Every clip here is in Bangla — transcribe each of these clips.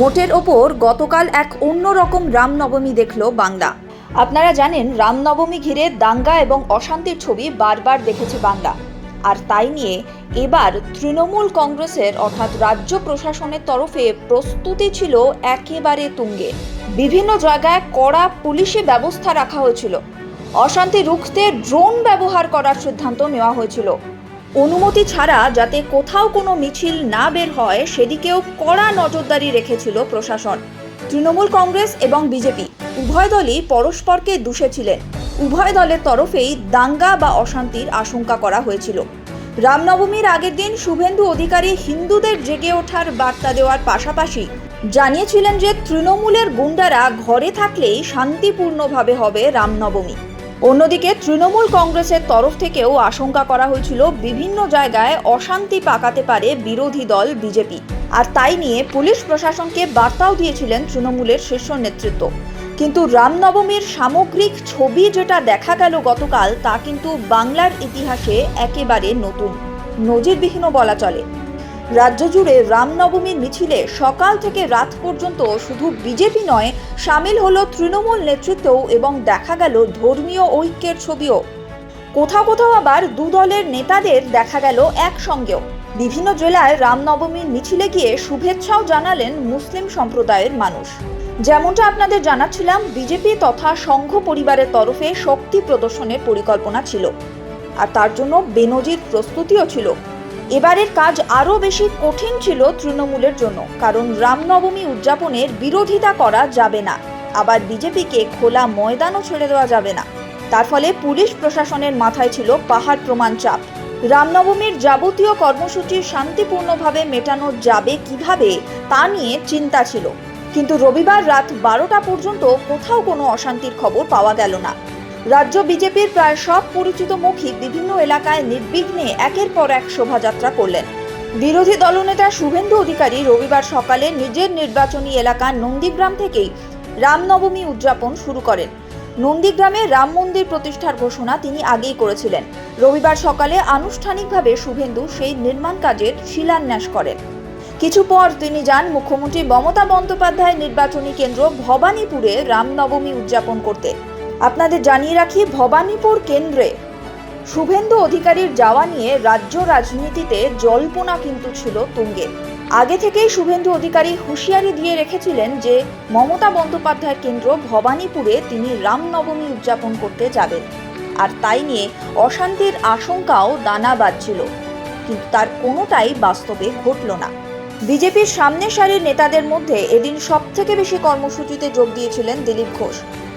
মোটের ওপর গতকাল এক অন্যরকম রামনবমী দেখল বাংলা। আপনারা জানেন, রামনবমী ঘিরে দাঙ্গা এবং অশান্তির ছবি বারবার দেখেছে বাংলা। আর তাই নিয়ে এবার তৃণমূল কংগ্রেসের, অর্থাৎ রাজ্য প্রশাসনের তরফে প্রস্তুতি ছিল একেবারে তুঙ্গে। বিভিন্ন জায়গায় কড়া পুলিশি ব্যবস্থা রাখা হয়েছিল। অশান্তি রুখতে ড্রোন ব্যবহার করার সিদ্ধান্ত নেওয়া হয়েছিল। অনুমতি ছাড়া যাতে কোথাও কোনো মিছিল না বের হয়, সেদিকেও কড়া নজরদারি রেখেছিল প্রশাসন। তৃণমূল কংগ্রেস এবং বিজেপি উভয় দলই পরস্পরকে দুষেছিলেন উভয় দলের তরফেই দাঙ্গা বা অশান্তির আশঙ্কা করা হয়েছিল। রামনবমীর আগের দিন শুভেন্দু অধিকারী হিন্দুদের জেগে ওঠার বার্তা দেওয়ার পাশাপাশি জানিয়েছিলেন যে, তৃণমূলের গুন্ডারা ঘরে থাকলেই শান্তিপূর্ণভাবে হবে রামনবমী। অন্যদিকে তৃণমূল কংগ্রেসের তরফ থেকেও আশঙ্কা করা হয়েছিল বিভিন্ন জায়গায় অশান্তি পাকাতে পারে বিরোধী দল বিজেপি। আর তাই নিয়ে পুলিশ প্রশাসনকে বার্তাও দিয়েছিলেন তৃণমূলের শীর্ষ নেতৃত্ব। কিন্তু রামনবমীর সামগ্রিক ছবি যেটা দেখা গেল গতকাল, তা কিন্তু বাংলার ইতিহাসে একেবারে নতুন। নজিরবিহীনও বলা চলে। রাজ্য জুড়ে রামনবমীর মিছিলে সকাল থেকে রাত পর্যন্ত শুধু বিজেপি নয়, সামিল হলো তৃণমূল নেতৃত্বও এবং দেখা গেল ধর্মীয় ঐক্যের ছবিও। কোথাও কোথাও আবার দু দলের নেতাদের দেখা গেল একসঙ্গেও। বিভিন্ন জেলায় রামনবমীর মিছিলে গিয়ে শুভেচ্ছাও জানালেন মুসলিম সম্প্রদায়ের মানুষ। যেমনটা আপনাদের জানাচ্ছিলাম, বিজেপি তথা সংঘ পরিবারের তরফে শক্তি প্রদর্শনের পরিকল্পনা ছিল। আর তার জন্য বেনজির প্রস্তুতিও ছিল। এবারের কাজ আরও বেশি কঠিন ছিল তৃণমূলের জন্য, কারণ রামনবমী উদযাপনের বিরোধিতা করা যাবে না। আবার বিজেপিকে খোলা ময়দানও ছেড়ে দেওয়া যাবে না। তার ফলে পুলিশ প্রশাসনের মাথায় ছিল পাহাড় প্রমাণ চাপ। রামনবমীর যাবতীয় কর্মসূচি শান্তিপূর্ণভাবে মেটানো যাবে কীভাবে তা নিয়ে চিন্তা ছিল। কিন্তু রবিবার রাত বারোটা পর্যন্ত কোথাও কোনো অশান্তির খবর পাওয়া গেল না। রাজ্য বিজেপির প্রায় সব পরিচিত মুখী বিভিন্ন এলাকায় নির্বিঘ্নে একের পর এক শোভাযাত্রা করলেন। বিরোধী দলনেতা শুভেন্দু অধিকারী রবিবার সকালে নিজের নির্বাচনী এলাকা নন্দীগ্রাম থেকেই রামনবমী উদযাপন শুরু করেন। নন্দীগ্রামে রাম মন্দির প্রতিষ্ঠার ঘোষণা তিনি আগেই করেছিলেন। রবিবার সকালে আনুষ্ঠানিকভাবে শুভেন্দু সেই নির্মাণ কাজের শিলান্যাস করেন। কিছু পর তিনি যান মুখ্যমন্ত্রী মমতা বন্দ্যোপাধ্যায় নির্বাচনী কেন্দ্র ভবানীপুরে রামনবমী উদযাপন করতে। আপনাদের জানিয়ে রাখি, ভবানীপুর কেন্দ্রে শুভেন্দু অধিকারীর যাওয়া নিয়ে রাজ্য রাজনীতিতে জল্পনা কিন্তু ছিল তুঙ্গে। আগে থেকেই শুভেন্দু অধিকারী হুঁশিয়ারি দিয়ে রেখেছিলেন যে, মমতা বন্দ্যোপাধ্যায়ের কেন্দ্র ভবানীপুরে তিনি রামনবমী উদযাপন করতে যাবেন। আর তাই নিয়ে অশান্তির আশঙ্কাও দানা বাজছিল। কিন্তু তার কোনোটাই বাস্তবে ঘটল না। বিজেপির সামনে সারির নেতাদের মধ্যে এদিন সবথেকে বেশি কর্মসূচিতে যোগ দিয়েছিলেন দিলীপ ঘোষ।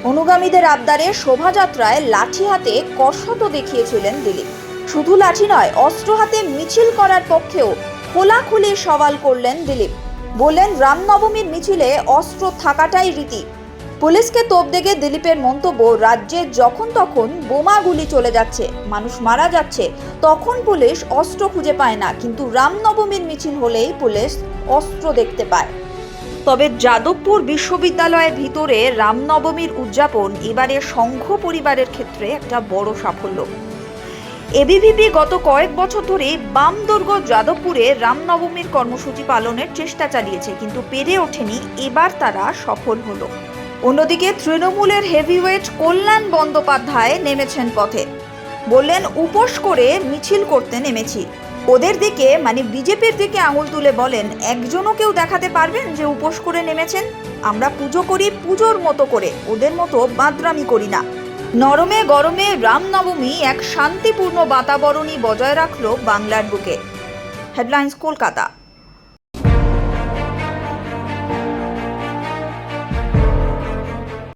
অনুগামীদের আবদারে শোভাযাত্রায় লাঠি হাতে কসরত দেখিয়েছিলেন দিলীপ। শুধু লাঠি নয়, অস্ত্র হাতে মিছিল করার পক্ষেও খোলাখুলি সওয়াল করলেন দিলীপ। বললেন রামনবমীর মিছিলে অস্ত্র থাকাটাই রীতি। পুলিশকে তোপ দেখে দিলীপের মন্তব্য, রাজ্যে যখন তখন বোমা গুলি চলে যাচ্ছে, মানুষ মারা যাচ্ছে, তখন পুলিশ অস্ত্র খুঁজে পায় না। কিন্তু রামনবমীর মিছিল হলেই পুলিশ অস্ত্র দেখতে পায়। তবে যাদবপুর বিশ্ববিদ্যালয়ের ভিতরে রামনবমীর উদযাপন এবারে সংঘ পরিবারের ক্ষেত্রে একটা বড় সাফল্য। এবিভিপি গত কয়েক বছর ধরে বাম দুর্গ যাদবপুরে রামনবমীর কর্মসূচি পালনের চেষ্টা চালিয়েছে, কিন্তু পেরে ওঠেনি, এবার তারা সফল হলো। অন্যদিকে তৃণমূলের হেভিওয়েট কল্যাণ বন্দ্যোপাধ্যায় নেমেছেন পথে। বললেন, উপোস করে মিছিল করতে নেমেছি। ওদের দিকে মানে বিজেপির দিকে আঙুল তুলে বলেন, একজনও কেউ দেখাতে পারবেন যে উপোস করে নেমেছেন? আমরা পুজো করি পুজোর মতো করে, ওদের মতো বাদরামি করি না। নরমে গরমে রামনবমী এক শান্তিপূর্ণ বাতাবরণই বজায় রাখল বাংলার বুকে। হেডলাইন্স কলকাতা।